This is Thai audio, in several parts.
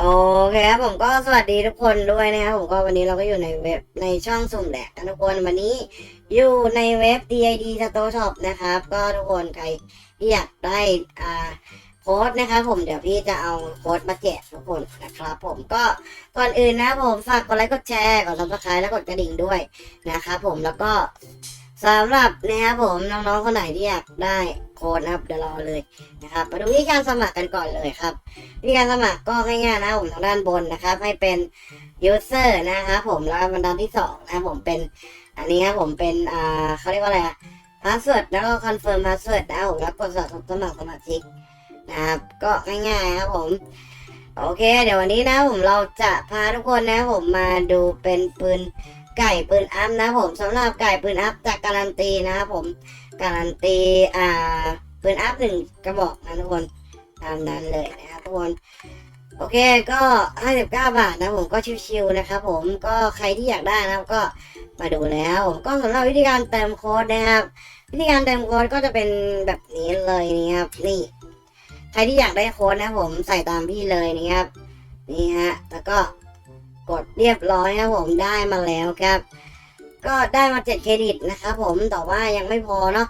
โอเคครับผมก็สวัสดีทุกคนด้วยนะครับผมก็วันนี้เราก็อยู่ในเว็บในช่องสุ่มแหลกกันทุกคนวันนี้อยู่ในเว็บ DID Store Shop นะครับ ก็ทุกคนใครที่อยากได้อ่าโค้ดนะครับผมเดี๋ยวพี่จะเอาโค้ดมาแจกทุกคนนะครับ ผมก็ก่อนอื่นนะผมฝากกดไลค์กดแชร์กดซับสไครต์และกดกระดิ่งด้วยนะครับผมแล้วก็ สำหรับนะครับผมน้องๆคนไหนที่อยากได้โค้ดนะครับเดี๋ยวรอเลยนะครับมาดูวิธีการสมัครกันก่อนเลยครับวิธีการสมัครก็ง่ายๆนะผมทางด้านบนนะครับ ให้เป็น user นะครับผมแล้วบรรดาที่สองนะครับผมเป็นอันนี้ครับผมเป็นอ่าเขาเรียกว่าอะไรอะ password แล้วก็ confirm password นะครับผมแล้วกดสมัครสมัครสมาชิกนะครับก็ง่ายๆครับผมโอเค เดี๋ยววันนี้นะผมเราจะพาทุกคนนะครับผมมาดูเป็นปืน ไก่ปืนอัพนะผมสำหรับไก่ปืนอัพจากการันตีนะครับผมการันตีอ่าปืนอัพหนึ่งกระบอกนะทุกคนตามนั้นเลยนะครับทุกคนโอเคก็ 59 บาทนะผมก็ชิวๆนะครับผมก็ใครที่อยากได้นะครับก็มาดูแล้วก็สำหรับวิธีการเติมโค้ดนะครับ วิธีการเติมโค้ดก็จะเป็นแบบนี้เลยนี่ครับนี่ ใครที่อยากได้โค้ดนะผมใส่ตามพี่เลยนี่ครับนี่ฮะแล้วก็ กดเรียบร้อยนะผมได้มาแล้วครับ ก็ได้มา7เครดิตนะครับผมแต่ว่ายังไม่พอเนาะ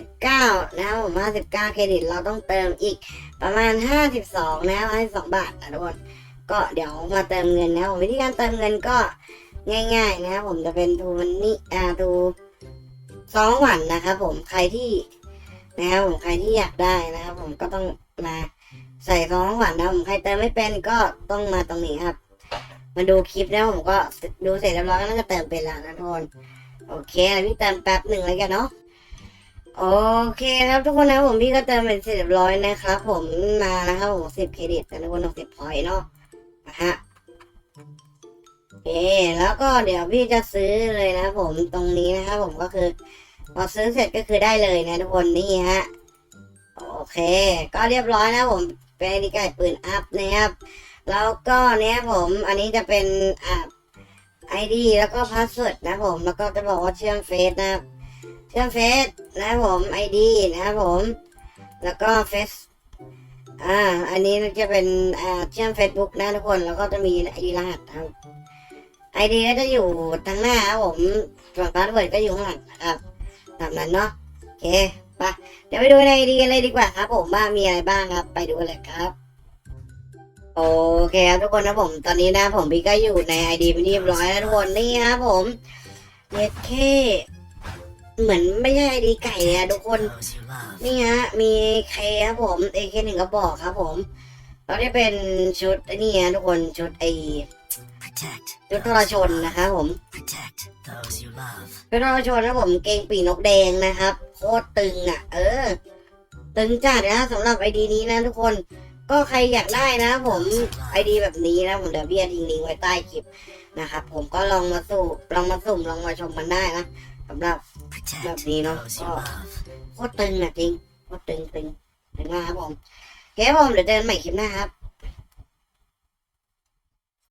59 นะครับผม59 เครดิตเราต้องเติมอีกประมาณ 52 นะครับ52 บาทนะทุกคนก็เดี๋ยวมาเติมเงินนะครับผมวิธีการเติมเงินก็ง่าย ๆ นะครับผมจะเป็นทูมันนี่อ่าทูสองวันนะครับผมใครที่นะครับผมใครที่อยากได้นะครับผมก็ต้องมาใส่สองวันนะผมใครเติมไม่เป็นก็ต้องมาตรงนี้ครับ มาดูคลิปแล้วผมก็ดูเสร็จเรียบร้อยก็น่าจะเติมเป็นล้วนะทุกคนโอเคพี่เติมแป๊บหนึ่งแล้วกันเนาะโอเคครับทุกคนนะผมพี่ก็เติมเป็นเสร็จเรียบร้อยนะครับผมมานะครับผมสิบเครดิตนะทุกคนหกสิบพอยต์เนาะนะฮะโอเคแล้วก็เดี๋ยวพี่จะซื้อเลยนะผมตรงนี้นะครับผมก็คือพอซื้อเสร็จก็คือได้เลยนะทุกคนนี่ฮะโอเค ก็เรียบร้อยนะผมเป็นไอดีไก่ปืนอัพนะครับ แล้วก็เนี้ยผมอันนี้จะเป็นอ่าไอดีแล้วก็พาสเวิร์ดนะผมแล้วก็จะบอกว่าเชื่อมเฟซนะครับเชื่อมเฟซนะผมไอดีนะครับผม แล้วก็เฟซอ่าอันนี้จะเป็นอ่าเชื่อม Facebook นะทุกคนแล้วก็จะมีไอดีรหัสครับไอดีก็จะอยู่ทางหน้าครับผมส่วนพาสเวิร์ดก็อยู่ข้างหลังนะครับตามนั้นเนาะโอเคไปเดี๋ยวไปดูในไอดีกันเลยดีกว่าครับผมว่ามีอะไรบ้างครับไปดูกันเลยครับ โอเคครับทุกคนนะผมตอนนี้นะผมพี่ก็อยู่ในไอดีเป็นที่เรียบร้อยแล้วทุกคนนี่ครับผมเน็ตเคเหมือนไม่ใช่ไอดีไก่อะทุกคน Those you love. นี่ฮะมีเคครับผมเอเคหนึ่งกระบอกครับผมแล้วได้เป็นชุดไอ้นี่ฮะทุกคนชุดไอ Protect. ชุดทรชนนะครับผม Protect those you love. ชุดทรชนนะผมเกงปีกนกแดงนะครับโคตรตึงอะ เออ ตึงจัดนะสำหรับไอดีนี้นะทุกคน ก็ใครอยากได้นะ ผมไอดีแบบนี้นะผมเดี๋ยวพี่จะทิ้งลิงก์ไว้ใต้คลิปนะครับผมก็ลองมาสู่ลองมาสุ่มลองมาชมมันได้นะสำหรับ Protect Love me, no? those you Oh. love. โคตรตึงอะจริงโคตรตึงตึงตึงมากครับผมโอเคครับผมเดี๋ยวเจอกันใหม่คลิปหน้าครับ